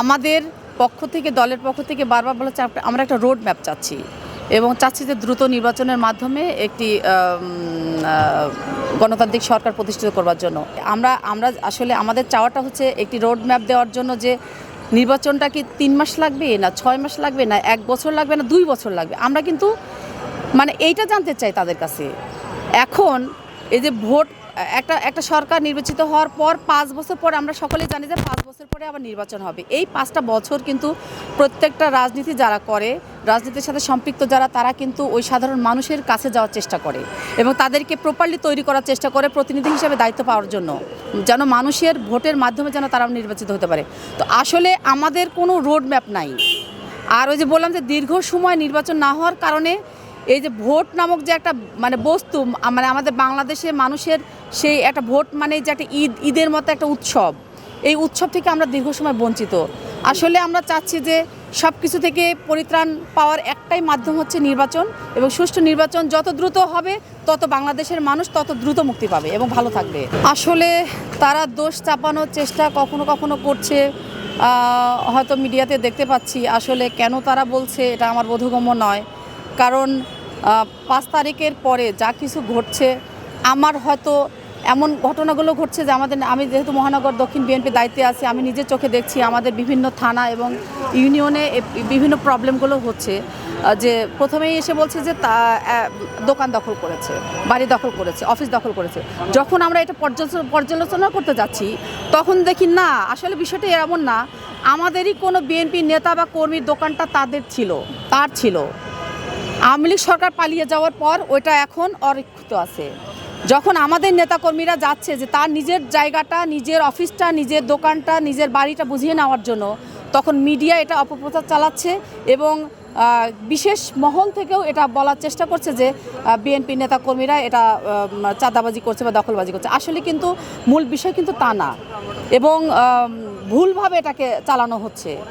আমাদের পক্ষ থেকে, দলের পক্ষ থেকে বারবার বলা আমরা একটা রোড ম্যাপ চাচ্ছি এবং চাচ্ছি যে দ্রুত নির্বাচনের মাধ্যমে একটি গণতান্ত্রিক সরকার প্রতিষ্ঠিত করবার জন্য। আমরা আমরা আসলে আমাদের চাওয়াটা হচ্ছে একটি রোড ম্যাপ দেওয়ার জন্য যে নির্বাচনটা কি তিন মাস লাগবে না ছয় মাস লাগবে না এক বছর লাগবে না দুই বছর লাগবে? আমরা কিন্তু মানে এইটা জানতে চাই তাদের কাছে। এখন এই যে ভোট একটা একটা সরকার নির্বাচিত হওয়ার পর পাঁচ বছর পরে আমরা সকলেই জানি যে পাঁচ বছর পরে আবার নির্বাচন হবে। এই পাঁচটা বছর কিন্তু প্রত্যেকটা রাজনীতি যারা করে, রাজনীতির সাথে সম্পৃক্ত যারা, তারা কিন্তু ওই সাধারণ মানুষের কাছে যাওয়ার চেষ্টা করে এবং তাদেরকে প্রপারলি তৈরি করার চেষ্টা করে প্রতিনিধি হিসেবে দায়িত্ব পাওয়ার জন্য, যেন মানুষের ভোটের মাধ্যমে যেন তারা নির্বাচিত হতে পারে। তো আসলে আমাদের কোনো রোড ম্যাপ নাই। আর ওই যে বললাম যে দীর্ঘ সময় নির্বাচন না হওয়ার কারণে এই যে ভোট নামক যে একটা মানে বস্তু মানে আমাদের বাংলাদেশে মানুষের সেই একটা ভোট মানে যে একটা ঈদ, ঈদের মতো একটা উৎসব। এই উৎসব থেকে আমরা দীর্ঘ সময় বঞ্চিত। আসলে আমরা চাচ্ছি যে সব কিছু থেকে পরিত্রাণ পাওয়ার একটাই মাধ্যম হচ্ছে নির্বাচন এবং সুষ্ঠু নির্বাচন যত দ্রুত হবে, তত বাংলাদেশের মানুষ তত দ্রুত মুক্তি পাবে এবং ভালো থাকবে। আসলে তারা দোষ চাপানোর চেষ্টা কখনো কখনো করছে হয়তো মিডিয়াতে দেখতে পাচ্ছি। আসলে কেন তারা বলছে এটা আমার বোধগম্য নয়। কারণ পাঁচ তারিখের পরে যা কিছু ঘটছে, আমার হয়তো এমন ঘটনাগুলো ঘটছে যে আমাদের, আমি যেহেতু মহানগর দক্ষিণ বিএনপি দায়িত্বে আছি, আমি নিজের চোখে দেখছি আমাদের বিভিন্ন থানা এবং ইউনিয়নে বিভিন্ন প্রবলেমগুলো হচ্ছে। যে প্রথমেই এসে বলছে যে তা দোকান দখল করেছে, বাড়ি দখল করেছে, অফিস দখল করেছে। যখন আমরা এটা পর্যালোচনা করতে যাচ্ছি, তখন দেখি না, আসলে বিষয়টা এমন না, আমাদেরই কোনো বিএনপি নেতা বা কর্মীর দোকানটা তাদের ছিল, তার ছিল। আওয়ামী সরকার পালিয়ে যাওয়ার পর ওইটা এখন অরক্ষিত আছে। যখন আমাদের নেতাকর্মীরা যাচ্ছে যে তার নিজের জায়গাটা, নিজের অফিসটা, নিজের দোকানটা, নিজের বাড়িটা বুঝিয়ে নেওয়ার জন্য, তখন মিডিয়া এটা অপপ্রচার চালাচ্ছে এবং বিশেষ মহল থেকেও এটা বলার চেষ্টা করছে যে বিএনপি নেতাকর্মীরা এটা চাঁদাবাজি করছে বা দখলবাজি করছে। আসলে কিন্তু মূল বিষয় কিন্তু তা না এবং ভুলভাবে এটাকে চালানো হচ্ছে।